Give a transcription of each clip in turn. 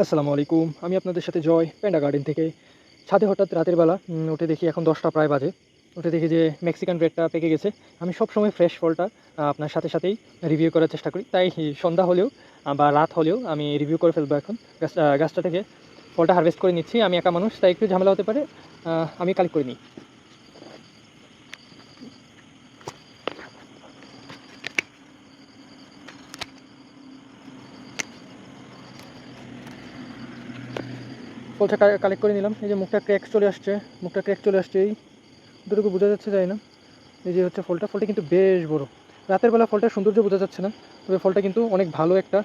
আসসালামু আলাইকুম। আমি আপনাদের সাথে জয় প্যান্ডা গার্ডেন থেকে। ছাদে হঠাৎ রাতের বেলা উঠে দেখি এখন দশটা প্রায় বাজে। উঠে দেখি যে মেক্সিকান ব্রেডটা পেকে গেছে। আমি সব সময় ফ্রেশ ফলটা আপনার সাথে সাথেই রিভিউ করার চেষ্টা করি। তাই সন্ধ্যা হলেও বা রাত হলেও আমি রিভিউ করে ফেলব এখন। গাছ আহ, গাছটা থেকে ফলটা হারভেস্ট করে নিচ্ছি। আমি একা মানুষ তাই একটু ঝামেলা হতে পারে। আমি কালেক্ট করে নিই। ফলটা কালেক্ট করে নিলাম। এই যে মুখটা ক্র্যাক চলে আসছে, মুখটা ক্র্যাক চলে আসছে, এই দুটুকু বোঝা যাচ্ছে যায় না? এই যে হচ্ছে ফলটা ফলটা কিন্তু বেশ বড়। রাতের বেলা ফলটা সৌন্দর্য বোঝা যাচ্ছে না, তবে ফলটা কিন্তু অনেক ভালো একটা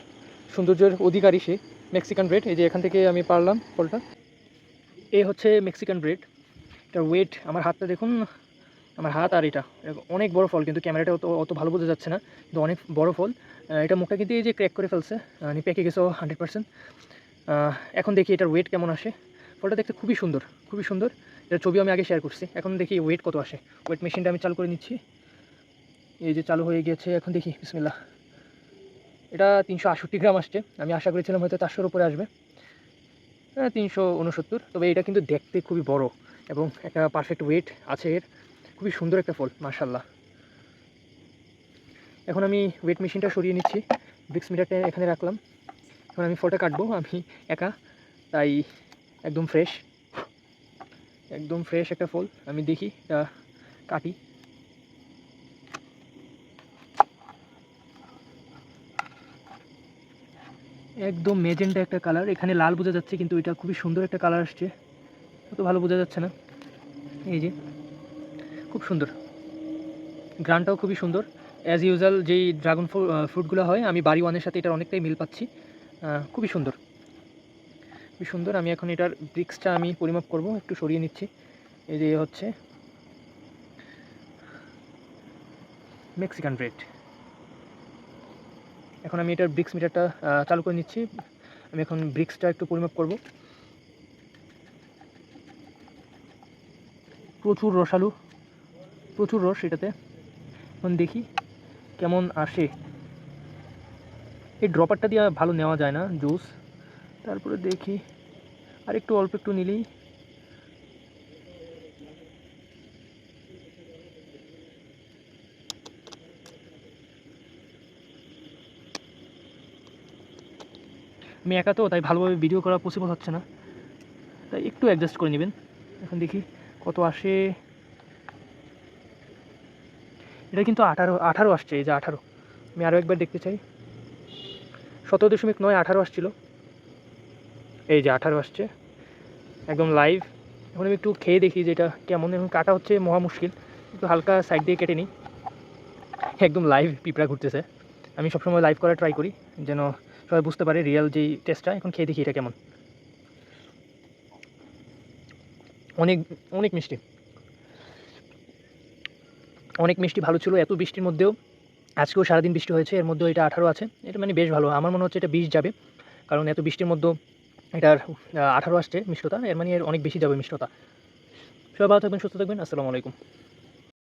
সৌন্দর্যের অধিকারী সে মেক্সিকান ব্রেড এই যে এখান থেকে আমি পারলাম ফলটা। এই হচ্ছে মেক্সিকান ব্রেড এটার ওয়েট আমার হাতটা দেখুন, আমার হাত আর এটা এটা অনেক বড় ফল, কিন্তু ক্যামেরাটা অত অত ভালো বোঝা যাচ্ছে না, কিন্তু অনেক বড় ফল। এটা মুখটা কিন্তু এই যে ক্র্যাক করে ফেলছে মানে পেকে গেছে হান্ড্রেড পার্সেন্ট এখন দেখি এটার ওয়েট কেমন আসে। ফলটা দেখতে খুবই সুন্দর খুবই সুন্দর। এটার ছবি আমি আগে শেয়ার করছি। এখন দেখি ওয়েট কত আসে। ওয়েট মেশিনটা আমি চালু করে নিচ্ছি। এই যে চালু হয়ে গিয়েছে, এখন দেখি বিসমিল্লা এটা তিনশো আষট্টি গ্রাম আসছে। আমি আশা করেছিলাম হয়তো চারশোর উপরে আসবে। হ্যাঁ তিনশো উনসত্তর। তবে এটা কিন্তু দেখতে খুবই বড় এবং একটা পারফেক্ট ওয়েট আছে এর। খুবই সুন্দর একটা ফল মার্শাল্লাহ এখন আমি ওয়েট মেশিনটা সরিয়ে নিচ্ছি। ব্রিক্স মিটারটা এখানে রাখলাম। এখন আমি ফটো কাটবো, আমি একা, তাই একদম ফ্রেশ একদম ফ্রেশ একটা ফল, আমি দেখি কাটি। একদম মেজেন্টা একটা কালার এখানে লাল বোঝা যাচ্ছে, কিন্তু এটা খুবই সুন্দর একটা কালার আসছে। অত ভালো বোঝা যাচ্ছে না। এই যে, খুব সুন্দর। গ্রানটাও খুবই সুন্দর। অ্যাজ ইউজুয়াল যেই ড্রাগন ফ্রুটগুলো হয়, আমি বাড়ি ওয়ানের সাথে এটার অনেকটাই মিল পাচ্ছি। খুবই সুন্দর। খুবই সুন্দর। আমি এখন এটার ব্রিক্সটা আমি পরিমাপ করব, একটু সরিয়ে নিচ্ছি। এই যে হচ্ছে মেক্সিকান ব্রেড এখন আমি এটার ব্রিক্স মিটারটা চালু করে নিচ্ছি। আমি এখন ব্রিক্সটা একটু পরিমাপ করব। প্রচুর রসালু, প্রচুর রস এটাতে। এখন দেখি কেমন আসে। এই ড্রপারটা দিয়ে ভালো নেওয়া যায় না জুস তারপরে দেখি, আর একটু অল্প একটু নিলেই আমি একা তো, তাই ভালোভাবে ভিডিও করা পসিবল হচ্ছে না। তাই একটু অ্যাডজাস্ট করে নেবেন। এখন দেখি কত আসে। এটা কিন্তু আঠারো আঠারো আসছে, এই যে আঠারো। আমি আরও একবার দেখতে চাই। সতেরো দশমিক নয়, আঠারো আসছিল। এই যে আঠারো আসছে, একদম লাইভ এখন আমি একটু খেয়ে দেখি যে এটা কেমন, এখন কাটা হচ্ছে মহা মুশকিল। একটু হালকা সাইড দিয়ে কেটে নিই। একদম লাইভ পিঁপড়া ঘুরতেছে। আমি সবসময় লাইভ করা ট্রাই করি, যেন সবাই বুঝতে পারে রিয়েল যেই টেস্টটা এখন খেয়ে দেখি এটা কেমন। অনেক অনেক মিষ্টি। অনেক মিষ্টি ভালো ছিল, এত বৃষ্টির মধ্যেও। আজকেও সারাদিন বৃষ্টি হয়েছে, এর মধ্যে এটা আঠারো আছে। এটা মানে বেশ ভালো, আমার মনে হচ্ছে এটা বিশ যাবে, কারণ এত বৃষ্টির মধ্যেও এটার আঠারো আসছে মিষ্টতা, এর মানে এর অনেক বেশি যাবে মিষ্টতা। সবাই ভালো থাকবেন, সুস্থ থাকবেন, আসসালামু আলাইকুম।